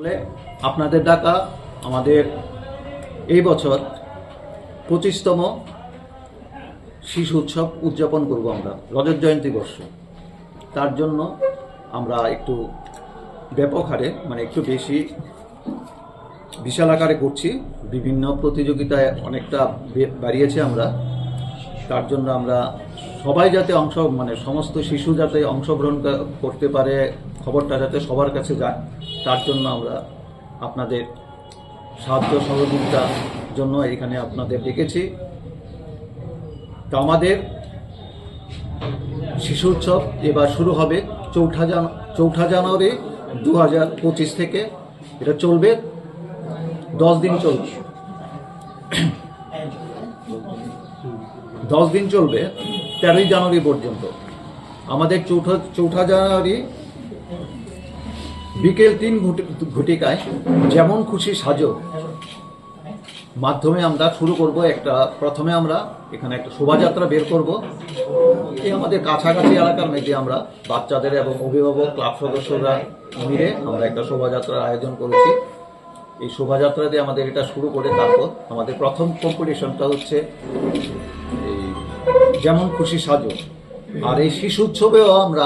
আসলে আপনাদের ডাকা আমাদের এই বছর পঁচিশতম শিশু উৎসব উদযাপন করব আমরা, রজত জয়ন্তী বর্ষ। তার জন্য আমরা একটু ব্যাপক হারে মানে একটু বেশি বিশাল আকারে করছি। বিভিন্ন প্রতিযোগিতায় অনেকটা বাড়িয়েছে আমরা। তার জন্য আমরা সবাই যাতে অংশ মানে সমস্ত শিশু যাতে অংশগ্রহণ করতে পারে খবরটা যাতে সবার কাছে যায়, তার জন্য আমরা আপনাদের সাহায্য সহযোগিতার জন্য এখানে আপনাদের ডেকেছি। তো আমাদের শিশু উৎসব এবার শুরু হবে চৌঠা জান, চৌঠা জানুয়ারি দু হাজার পঁচিশ থেকে। এটা চলবে, দশ দিন চলবে। দশ দিন চলবে, তেরোই জানুয়ারি পর্যন্ত। আমাদের চৌঠা চৌঠা জানুয়ারি বিকেল তিন ঘটিকায় যেমন খুশি সাজো, মাধ্যমে আমরা শুরু করব একটা প্রথমে আমরা এখানে একটা শোভাযাত্রা বের করব। এই আমাদের কাছাকাছি এলাকার মধ্যে আমরা বাচ্চাদের এবং অভিভাবক, ক্লাব সদস্যরা মিলে আমরা একটা শোভাযাত্রার আয়োজন করেছি। এই শোভাযাত্রা দিয়ে আমাদের এটা শুরু করে তারপর আমাদের প্রথম কম্পিটিশনটা হচ্ছে এই যেমন খুশি সাজো। আর এই শিশু উৎসবেও আমরা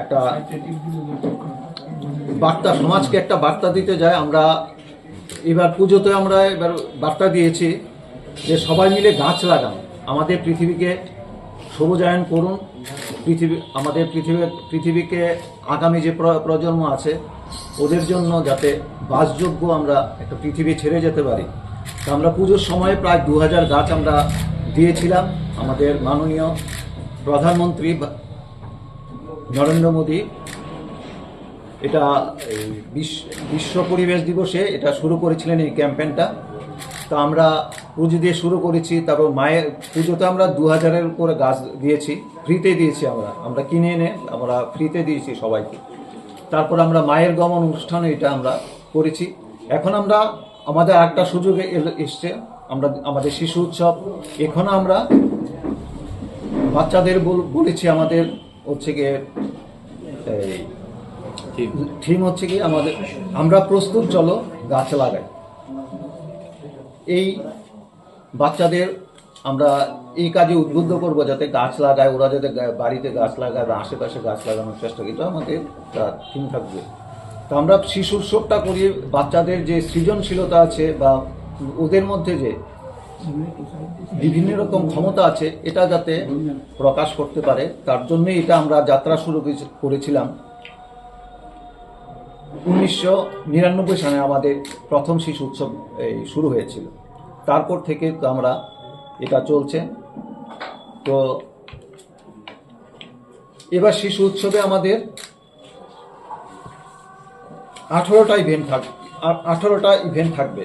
একটা বার্তা, সমাজকে একটা বার্তা দিতে যায়। আমরা এবার পুজোতে আমরা এবার বার্তা দিয়েছি যে সবাই মিলে গাছ লাগান। আমাদের পৃথিবীকে সবুজায়ন করুন। পৃথিবী, আমাদের পৃথিবী, পৃথিবীকে আগামী যে প্রজন্ম আছে, ওদের জন্য যাতে বাসযোগ্য আমরা একটা পৃথিবী ছেড়ে যেতে পারি। তো আমরা পুজোর সময় প্রায় দু হাজার গাছ আমরা দিয়েছিলাম। আমাদের মাননীয় প্রধানমন্ত্রী নরেন্দ্র মোদী, এটা বিশ্ব- পরিবেশ দিবসে এটা শুরু করেছিলেন এই ক্যাম্পেনটা তো আমরা পুজো দিয়ে শুরু করেছি, তারপর মায়ের পুজোতে আমরা দু হাজারের উপরে গাছ দিয়েছি, ফ্রিতে দিয়েছি আমরা। আমরা কিনে এনে আমরা ফ্রিতে দিয়েছি সবাইকে। তারপর আমরা মায়ের গমন অনুষ্ঠানে এটা আমরা করেছি। এখন আমরা, আমাদের একটা সুযোগ এসছে, আমরা, আমাদের শিশু উৎসব। এখন আমরা বাচ্চাদের বলেছি আমাদের হচ্ছে গিয়ে এই থিম হচ্ছে কি আমাদের আমরা প্রস্তুত চলো গাছ লাগাই। এই বাচ্চাদের আমরা এই কাজে উদ্বুদ্ধ করব যাতে গাছ লাগায় ওরা যাতে বাড়িতে গাছ লাগায় বা আশেপাশে গাছ লাগানোর চেষ্টা এটা আমাদের থিম থাকবে। তো আমরা শিশু উৎসবটা করি বাচ্চাদের যে সৃজনশীলতা আছে বা ওদের মধ্যে যে বিভিন্ন রকম ক্ষমতা আছে, এটা যাতে প্রকাশ করতে পারে, তার জন্যই এটা আমরা যাত্রা শুরু করেছিলাম। উনিশশো নিরানব্বই সালে আমাদের প্রথম শিশু উৎসব শুরু হয়েছিল। তারপর থেকে তো আমরা এটা চলছে। তো এবার শিশু উৎসবে আমাদের আঠারোটা ইভেন্ট থাকবে আঠারোটা ইভেন্ট থাকবে।